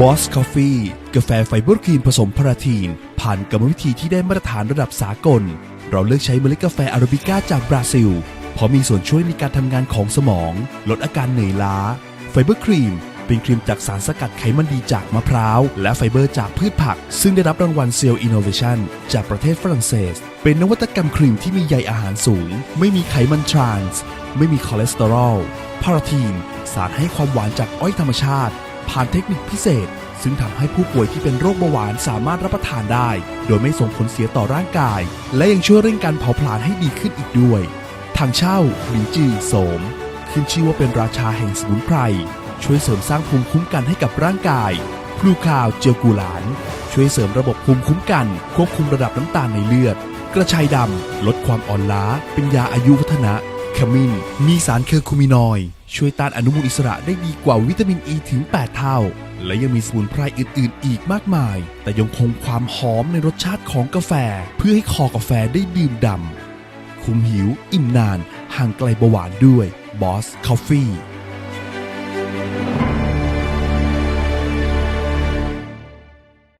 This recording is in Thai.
Boss Coffee กาแฟไฟเบอร์ครีมผสมพาราทีน ผ่านกรรมวิธีที่ได้มาตรฐานระดับสากล เราเลือกใช้เมล็ดกาแฟอาราบิก้าจากบราซิล เพราะมีส่วนช่วยในการทำงานของสมอง ลดอาการเหนื่อยล้า ไฟเบอร์ครีม เป็นครีมจากสารสกัดไขมันดีจากมะพร้าว และไฟเบอร์จากพืชผัก ซึ่งได้รับรางวัลเซลล์อินโนเวชันจากประเทศฝรั่งเศส เป็นนวัตกรรมครีมที่มีใยอาหารสูง ไม่มีไขมันทรานส์ไม่มีคอเลสเตอรอลพาราทีน สารให้ความหวานจากอ้อยธรรมชาติ ผ่านเทคนิคพิเศษ ซึ่งทำให้ผู้ป่วยที่เป็นโรคเบาหวานสามารถรับประทานได้ โดยไม่ส่งผลเสียต่อร่างกาย และยังช่วยเร่งการเผาผลาญให้ดีขึ้นอีกด้วย ทางเช่าหลินจือโสม ขึ้นชื่อว่าเป็นราชาแห่งสมุนไพร ช่วยเสริมสร้างภูมิคุ้มกันให้กับร่างกายพลูคาวเจลกูหลาน ช่วยเสริมระบบภูมิคุ้มกัน ควบคุมระดับน้ำตาลในเลือด กระชายดำลดความอ่อนล้า เป็นยาอายุวัฒนะ มิ้น มีสารเคอร์คูมินอยด์ช่วยต้านอนุมูลอิสระได้ดีกว่าวิตามินอ e ีถึง 8 เท่า และยังมีสมุนไพรอื่น ๆ อีกมากมาย แต่ยังคงความหอมในรสชาติของกาแฟ เพื่อให้คอกาแฟได้ดื่มด่ำคุมหิว อิ่มนาน ห่างไกลเบาหวานด้วย Boss Coffee